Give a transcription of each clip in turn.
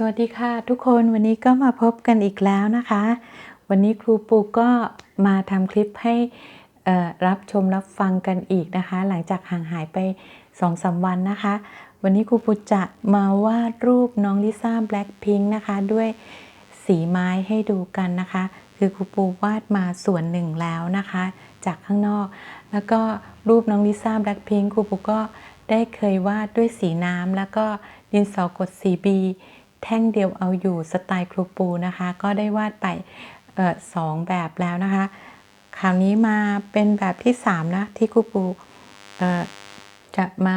สวัสดีค่ะทุกคนวันนี้ก็มาพบกันอีกแล้วนะคะ วันนี้ครูปูก็มาทำคลิปให้รับชมรับฟังกันอีกนะคะ หลังจากห่างหายไป2อสวันนะคะ วันนี้ครูปูจะมาวาดรูปน้องลิซ่าแบล็คพิงค์นะคะ ด้วยสีไม้ให้ดูกันนะคะ คือครูปูวาดมาส่วนหนึ่งแล้วนะคะ จากข้างนอก แล้วก็รูปน้องลิซ่าแบล็คพิงค์ครูปูก็ได้เคยวาดด้วยสีน้ำแล้วก็ดินสอกด 4B แท่งเดียวเอาอยู่สไตล์ครูปูนะคะ ก็ได้วาดไปออสองแบบแล้วนะคะ คราวนี้มาเป็นแบบที่3นะที่ครูปูจะมา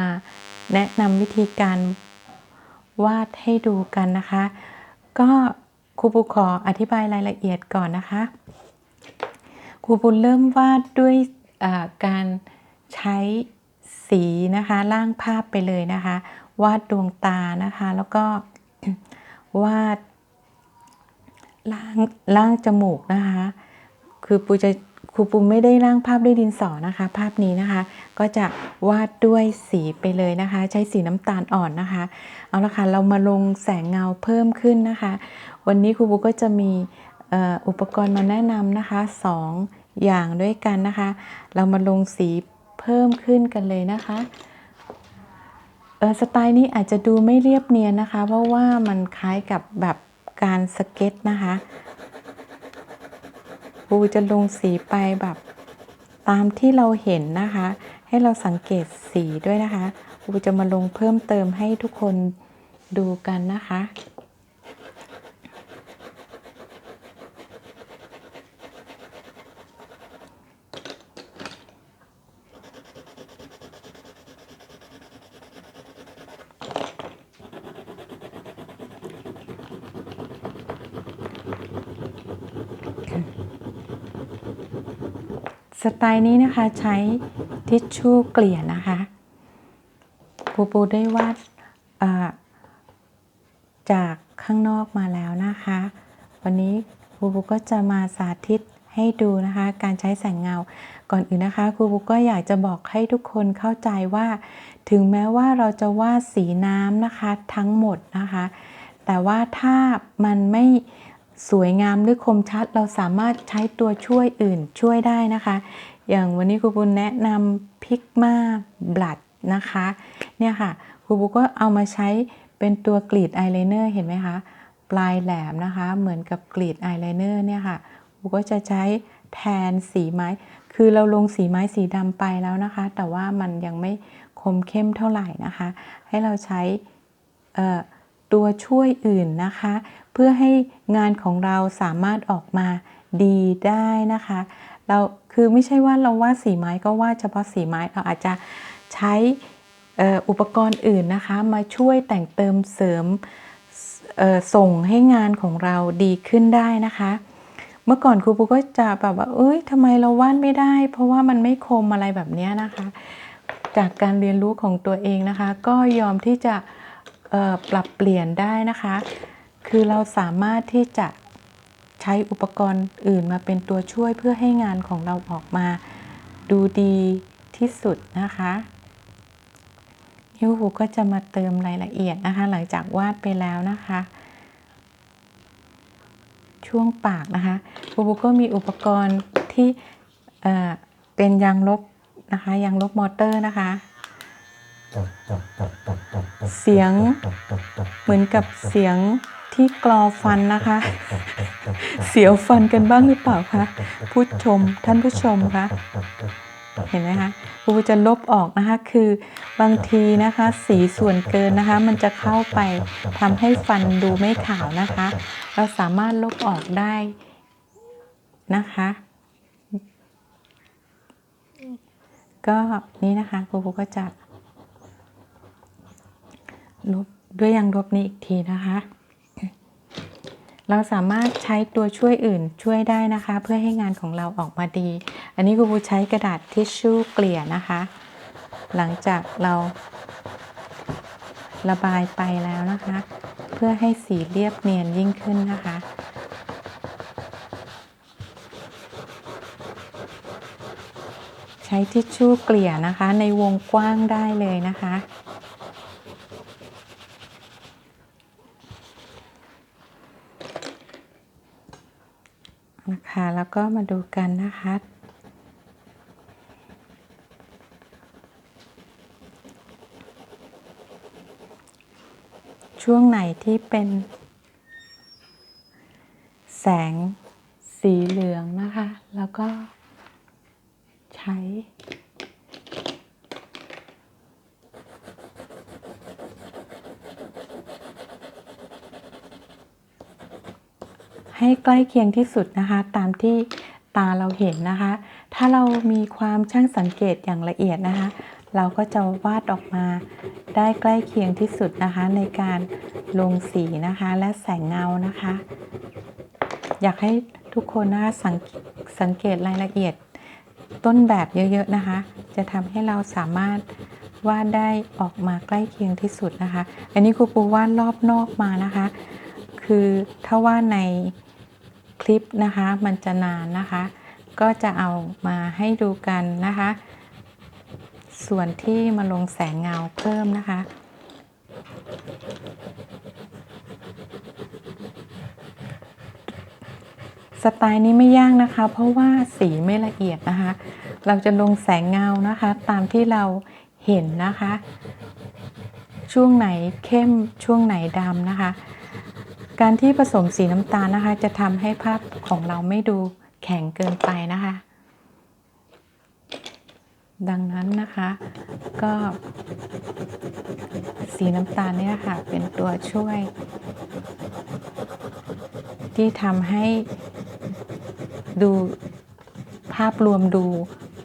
แนะนำวิธีการวาดให้ดูกันนะคะ ก็ครูปูขออธิบายรายละเอียดก่อนนะคะครูปูเริ่มวาดด้วยการใช้สีนะคะล่างภาพไปเลยนะคะ วาดดวงตานะคะ แล้วก็ วาดล่างล่างจมูกนะคะ คือปูจะครูปูไม่ได้ร่างภาพด้วยดินสอนะคะ ภาพนี้นะคะ ก็จะวาดด้วยสีไปเลยนะคะ ใช้สีน้ำตาลอ่อนนะคะ เอาละค่ะเรามาลงแสงเงาเพิ่มขึ้นนะคะ วันนี้ครูปูก็จะมีอ่ออุปกรณ์มาแนะนำนะคะสองอย่างด้วยกันนะคะ เรามาลงสีเพิ่มขึ้นกันเลยนะคะ เออสไตล์นี้อาจจะดูไม่เรียบเนียนนะคะ เพราะว่ามันคล้ายกับแบบการสเก็ตนะคะปูจะลงสีไปแบบตามที่เราเห็นนะคะ ให้เราสังเกตสีด้วยนะคะปูจะมาลงเพิ่มเติมให้ทุกคนดูกันนะคะ สไตล์นี้นะคะใช้ทิชชู่เกลี่ยนะคะปูปูได้วาดจากข้างนอกมาแล้วนะคะ วันนี้ครูปูก็จะมาสาธิตให้ดูนะคะ การใช้แสงเงาก่อนอื่นนะคะครูปูก็อยากจะบอกให้ทุกคนเข้าใจว่า ถึงแม้ว่าเราจะวาดสีน้ำนะคะทั้งหมดนะคะ แต่ว่าถ้ามันไม่ สวยงามหรือคมชัดเราสามารถใช้ตัวช่วยอื่นช่วยได้นะคะ อย่างวันนี้ครูปูแนะนำพิกมาบลัดนะคะเนี่ยค่ะครูปูก็เอามาใช้เป็นตัวกรีดอายไลเนอร์เห็นไหมคะปลายแหลมนะคะเหมือนกับกรีดอายไลเนอร์เนี่ยค่ะครูก็จะใช้แทนสีไม้ คือเราลงสีไม้สีดำไปแล้วนะคะ แต่ว่ามันยังไม่คมเข้มเท่าไหร่นะคะ ให้เราใช้ตัวช่วยอื่นนะคะ เพื่อให้งานของเราสามารถออกมาดีได้นะคะ เราคือไม่ใช่ว่าเราวาดสีไม้ก็วาดเฉพาะสีไม้เราอาจจะใช้อุปกรณ์อื่นนะคะ มาช่วยแต่งเติมเสริมส่งให้งานของเราดีขึ้นได้นะคะ เมื่อก่อนครูปูก็จะแบบว่า เอ้ยทำไมเราวาดไม่ได้ เพราะว่ามันไม่คมอะไรแบบนี้นะคะ จากการเรียนรู้ของตัวเองนะคะ ก็ยอมที่จะปรับเปลี่ยนได้นะคะ คือเราสามารถที่จะใช้อุปกรณ์อื่นมาเป็นตัวช่วยเพื่อให้งานของเราออกมา ดูดีที่สุดนะคะ นิ้วหูก็จะมาเติมรายละเอียดนะคะ หลังจากวาดไปแล้วนะคะ ช่วงปากนะคะบูบูก็มีอุปกรณ์ที่เอ่อเป็นยางลบนะคะยางลบมอเตอร์นะคะเสียงเหมือนกับเสียง ที่กรอฟันนะคะ เสียวฟันกันบ้างหรือเปล่าคะผู้ชมท่านผู้ชมคะเห็นไหมคะครูจะลบออกนะคะคือบางทีนะคะ สีส่วนเกินนะคะ มันจะเข้าไปทำให้ฟันดูไม่ขาวนะคะ เราสามารถลบออกได้นะคะ ก็นี่นะคะครูก็จะลบด้วยยางลบนี้อีกทีนะคะ เราสามารถใช้ตัวช่วยอื่นช่วยได้นะคะ เพื่อให้งานของเราออกมาดี อันนี้ครูใช้กระดาษทิชชู่เกลี่ยนะคะ หลังจากเราระบายไปแล้วนะคะ เพื่อให้สีเรียบเนียนยิ่งขึ้นนะคะใช้ทิชชู่เกลี่ยนะคะ ในวงกว้างได้เลยนะคะ ค่ะ แล้วก็มาดูกันนะคะ ช่วงไหนที่เป็น แสงสีเหลืองนะคะ แล้วก็ใช้ ให้ใกล้เคียงที่สุดนะคะ ตามที่ตาเราเห็นนะคะ ถ้าเรามีความช่างสังเกตอย่างละเอียดนะคะ เราก็จะวาดออกมาได้ใกล้เคียงที่สุดนะคะ ในการลงสีนะคะและแสงเงานะคะ อยากให้ทุกคนนะคะสังสังเกตรายละเอียดต้นแบบเยอะๆนะคะ จะทำให้เราสามารถวาดได้ออกมาใกล้เคียงที่สุดนะคะ อันนี้ครูปูวาดรอบนอกมานะคะ คือถ้าว่าใน คลิปนะคะ มันจะนานนะคะ ก็จะเอามาให้ดูกันนะคะ ส่วนที่มาลงแสงเงาเพิ่มนะคะสไตล์นี้ไม่ยากนะคะ เพราะว่าสีไม่ละเอียดนะคะ เราจะลงแสงเงานะคะ ตามที่เราเห็นนะคะ ช่วงไหนเข้มช่วงไหนดำนะคะ การที่ผสมสีน้ำตาลนะคะ จะทำให้ภาพของเราไม่ดูแข็งเกินไปนะคะ ดังนั้นนะคะ ก็ สีน้ำตาลเนี่ยค่ะเป็นตัวช่วย ที่ทำให้ดูภาพรวมดู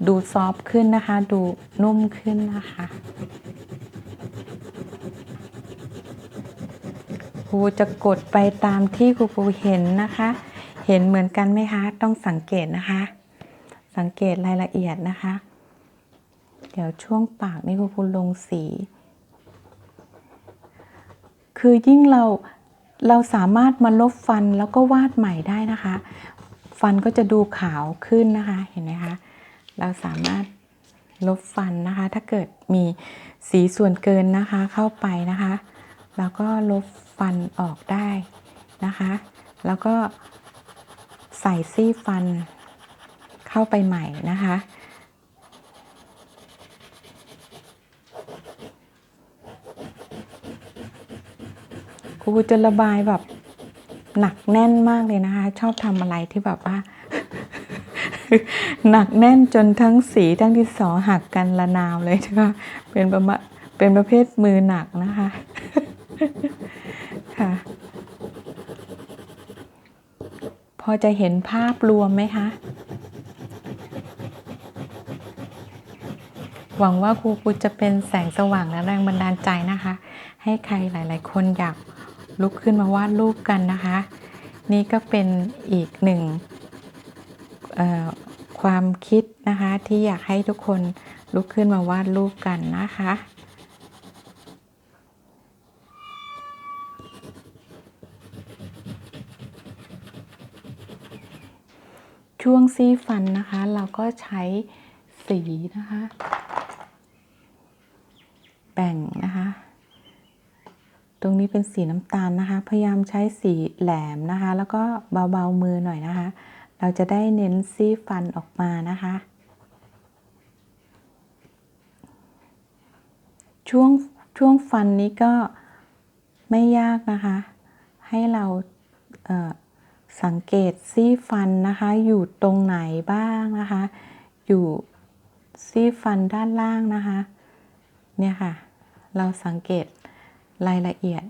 ดูซอฟต์ขึ้นนะคะ ดูนุ่มขึ้นนะคะ รูจะกดไปตามที่ครูปูเห็นนะคะ เห็นเหมือนกันไหมคะ ต้องสังเกตนะคะ สังเกตรายละเอียดนะคะ เดี๋ยวช่วงปากนี่ครูปูลงสี คือยิ่งเราเราสามารถมาลบฟันแล้วก็วาดใหม่ได้นะคะ ฟันก็จะดูขาวขึ้นนะคะเห็นไหมคะเราสามารถลบฟันนะคะ ถ้าเกิดมีสีส่วนเกินนะคะเข้าไปนะคะ แล้วก็ลบฟันออกได้นะคะ แล้วก็ใส่ซี่ฟันเข้าไปใหม่นะคะ ครูจะระบายแบบหนักแน่นมากเลยนะคะ ชอบทำอะไรที่แบบว่า หนักแน่นจนทั้งสีทั้งที่สอหักกันละนาวเลยนะคะเป็นประมาเป็นประเภทมือหนักนะคะ ค่ะ พอจะเห็นภาพรวมไหมคะ หวังว่าครูปูจะเป็นแสงสว่างและแรงบันดาลใจนะคะ ให้ใครหลาย ๆ คนอยากลุกขึ้นมาวาดรูปกันนะคะ นี่ก็เป็นอีกหนึ่งความคิดนะคะที่อยากให้ทุกคนลุกขึ้นมาวาดรูปกันนะคะ ช่วงซี่ฟันนะคะ เราก็ใช้สีนะคะ แบ่งนะคะ ตรงนี้เป็นสีน้ำตาลนะคะ พยายามใช้สีแหลมนะคะ แล้วก็เบาๆมือหน่อยนะคะ เราจะได้เน้นซี่ฟันออกมานะคะ ช่วงช่วงฟันนี้ก็ไม่ยากนะคะ ให้เราเสังเกตซี่ฟันนะคะ อยู่ตรงไหนบ้างนะคะ อยู่ซี่ฟันด้านล่างนะคะ เนี่ยค่ะ เราสังเกตรายละเอียด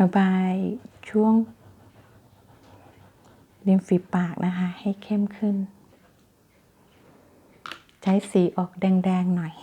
ระบายช่วงริมฝีปากนะคะ ให้เข้มขึ้น ใช้สีออกแดง ๆ หน่อย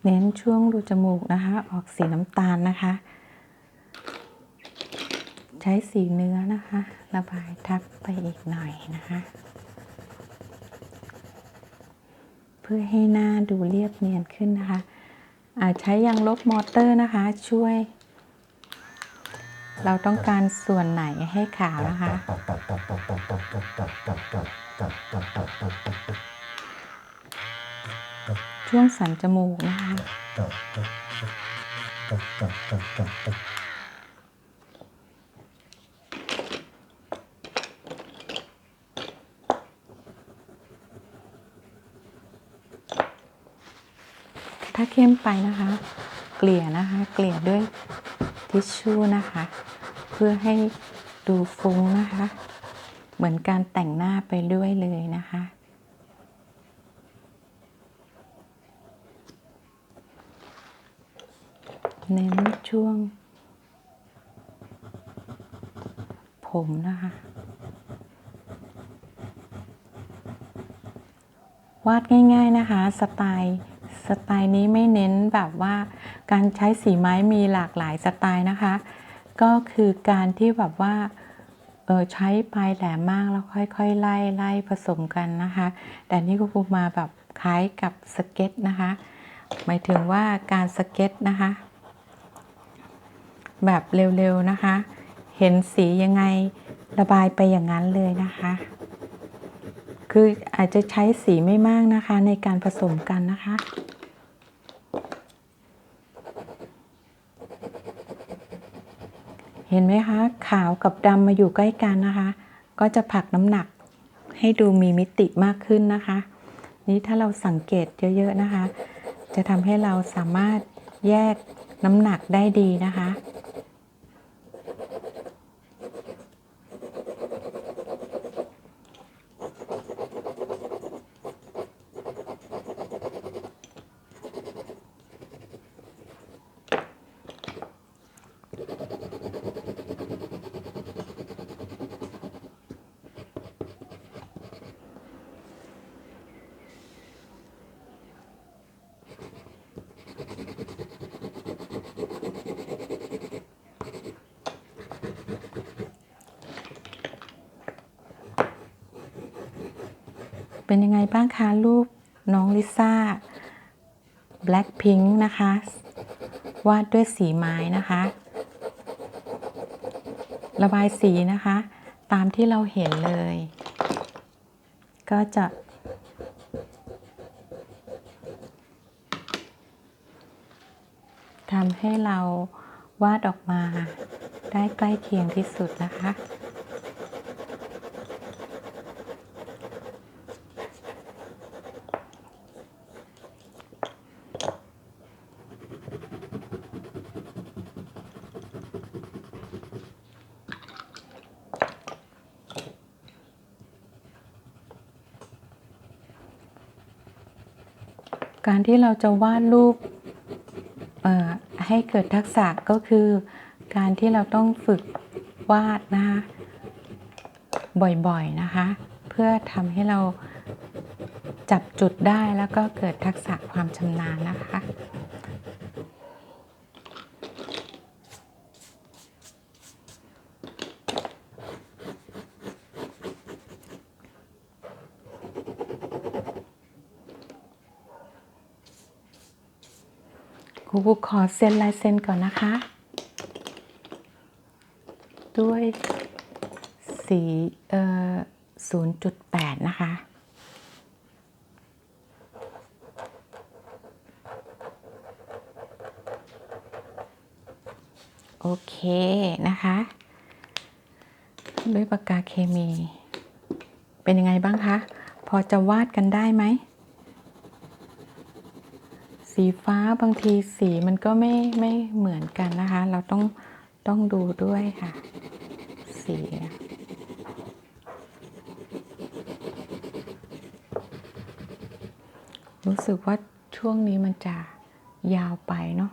เน้นช่วงรูจมูกนะคะ ออกสีน้ำตาลนะคะ ใช้สีเนื้อนะคะ ระบายทับไปอีกหน่อยนะคะ เพื่อให้หน้าดูเรียบเนียนขึ้นนะคะอาจใช้ยางลบมอเตอร์นะคะ ช่วย เราต้องการส่วนไหนให้ขาวนะคะ ช่วงสันจมูกนะคะถ้าเข้มไปนะคะ เกลี่ยนะคะ เกลี่ยด้วยทิชชู่นะคะ เพื่อให้ดูฟุ้งนะคะ เหมือนการแต่งหน้าไปด้วยเลยนะคะ เน้นช่วง ผมนะคะ วาดง่าย ๆนะคะ สไตล์สไตล์นี้ไม่เน้นแบบว่าการใช้สีไม้มีหลากหลายสไตล์นะคะ ก็คือการที่แบบว่าเออใช้ปลายแหลมมากแล้วค่อยๆไล่ไล่ผสมกันนะคะ แต่นี่ก็พูมาแบบคล้ายกับสเก็ตนะคะ หมายถึงว่าการสเก็ตนะคะ แบบเร็วๆนะคะ เห็นสียังไงระบายไปอย่างนั้นเลยนะคะ คืออาจจะใช้สีไม่มากนะคะในการผสมกันนะคะเห็นไหมคะ ขาวกับดำมาอยู่ใกล้กันนะคะ ก็จะผลักน้ำหนักให้ดูมีมิติมากขึ้นนะคะ นี้ถ้าเราสังเกตเยอะๆนะคะ จะทำให้เราสามารถแยกน้ำหนักได้ดีนะคะ เป็นยังไงบ้างคะรูปน้องลิซ่า Blackpink นะคะ วาดด้วยสีไม้นะคะ ระบายสีนะคะ ตามที่เราเห็นเลย ก็จะทำให้เราวาดออกมาได้ใกล้เคียงที่สุดนะคะ การที่เราจะวาดรูปให้เกิดทักษะก็คือการที่เราต้องฝึกวาดนะคะบ่อยๆนะคะ เพื่อทำให้เราจับจุดได้แล้วก็เกิดทักษะความชำนาญนะคะ ครูขอเซ็นลายเซ็นก่อนนะคะ ด้วยสีเอ่อ0.8นะคะโอเคนะคะ ด้วยปากกาเคมี เป็นยังไงบ้างคะ พอจะวาดกันได้ไหม สีฟ้าบางทีสีมันก็ไม่ไม่เหมือนกันนะคะ เราต้องต้องดูด้วยค่ะ สีรู้สึกว่าช่วงนี้มันจะยาวไปเนาะ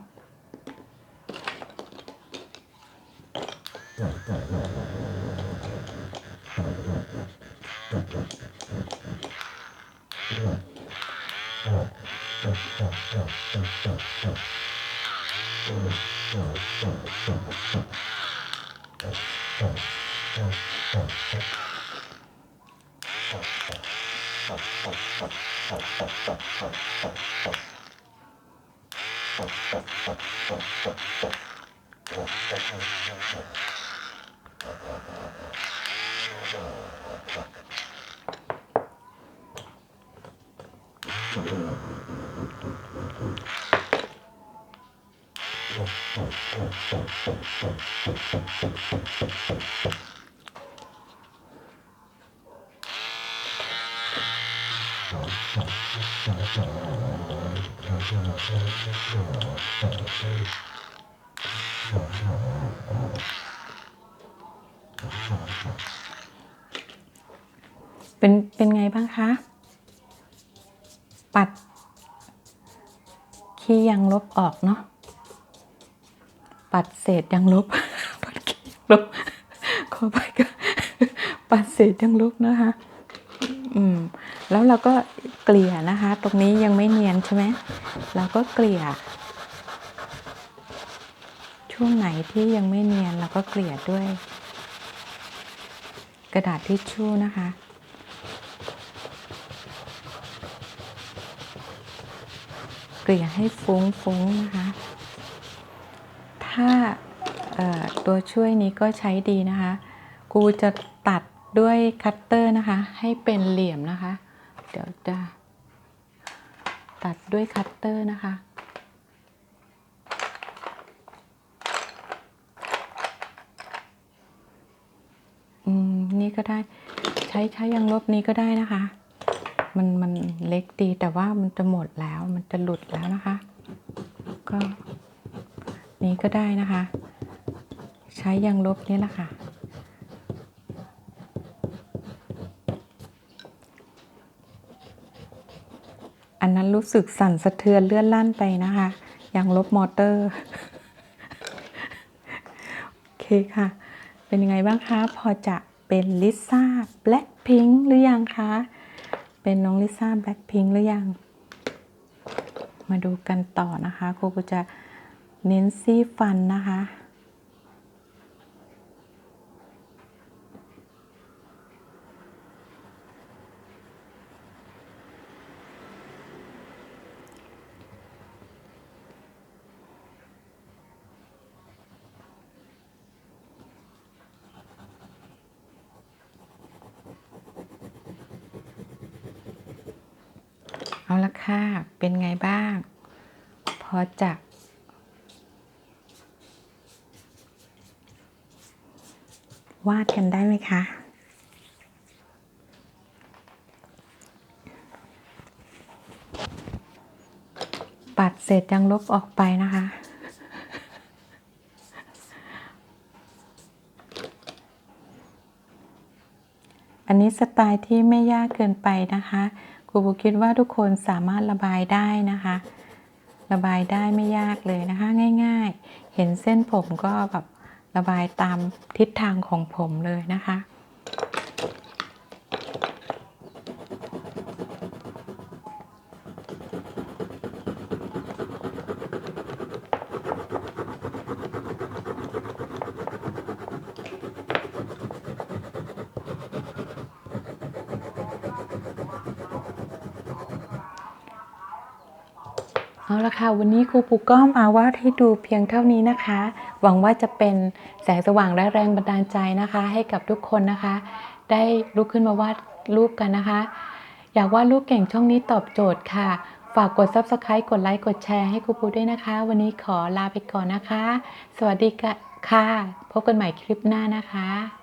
เป็นเป็นไงบ้างคะ ปัด ขี้ยังลบออกเนาะ ปัดเศษยังลบ ปัดขี้ลบ ขอไปก็ปัดเศษยังลบนะคะ อืม แล้วเราก็เกลี่ยนะคะ ตรงนี้ยังไม่เนียนใช่ไหมเราก็เกลี่ย ช่วงไหนที่ยังไม่เนียนเราก็เกลี่ยด้วย กระดาษทิชชู่นะคะเกลี่ยให้ฟุ้งๆนะคะ ถ้าตัวช่วยนี้ก็ใช้ดีนะคะ กูจะตัดด้วยคัตเตอร์นะคะ ให้เป็นเหลี่ยมนะคะ เดี๋ยวจะตัดด้วยคัตเตอร์นะคะ อืม นี่ก็ได้ ใช้ใช้ยังลบนี้ก็ได้นะคะ มันมันเล็กดีแต่ว่ามันจะหมดแล้ว มันจะหลุดแล้วนะคะ ก็นี้ก็ได้นะคะ ใช้ยางลบนี่แหละค่ะ นนั้นรู้สึกสั่นสะเทือนเลื่อนลั่นไปนะคะ อย่างลบมอเตอร์ โอเคค่ะ เป็นยังไงบ้างคะ พอจะเป็นลิซ่าแบล็ k พิงค์หรือยังคะ เป็นน้องลิซ่าแบล็ k พิงค์หรือยัง มาดูกันต่อนะคะครูจะเน้นซี่ฟันนะคะ เอาละค่ะ เป็นไงบ้าง พอจะวาดกันได้ไหมคะ ปัดเสร็จยังลบออกไปนะคะ อันนี้สไตล์ที่ไม่ยากเกินไปนะคะ ครูบูคิดว่าทุกคนสามารถระบายได้นะคะ ระบายได้ไม่ยากเลยนะคะง่าย ๆ เห็นเส้นผมก็แบบระบายตามทิศทางของผมเลยนะคะ เอาละค่ะ วันนี้ครูปูก็มาวาดให้ดูเพียงเท่านี้นะคะ หวังว่าจะเป็นแสงสว่างและแรงบันดาลใจนะคะ ให้กับทุกคนนะคะ ได้ลุกขึ้นมาวาดรูปกันนะคะ อยากวาดรูปเก่งช่องนี้ตอบโจทย์ค่ะ ฝากกด subscribe กดไลค์กดแชร์ให้ครูปูด้วยนะคะ วันนี้ขอลาไปก่อนนะคะ สวัสดีค่ะ พบกันใหม่คลิปหน้านะคะ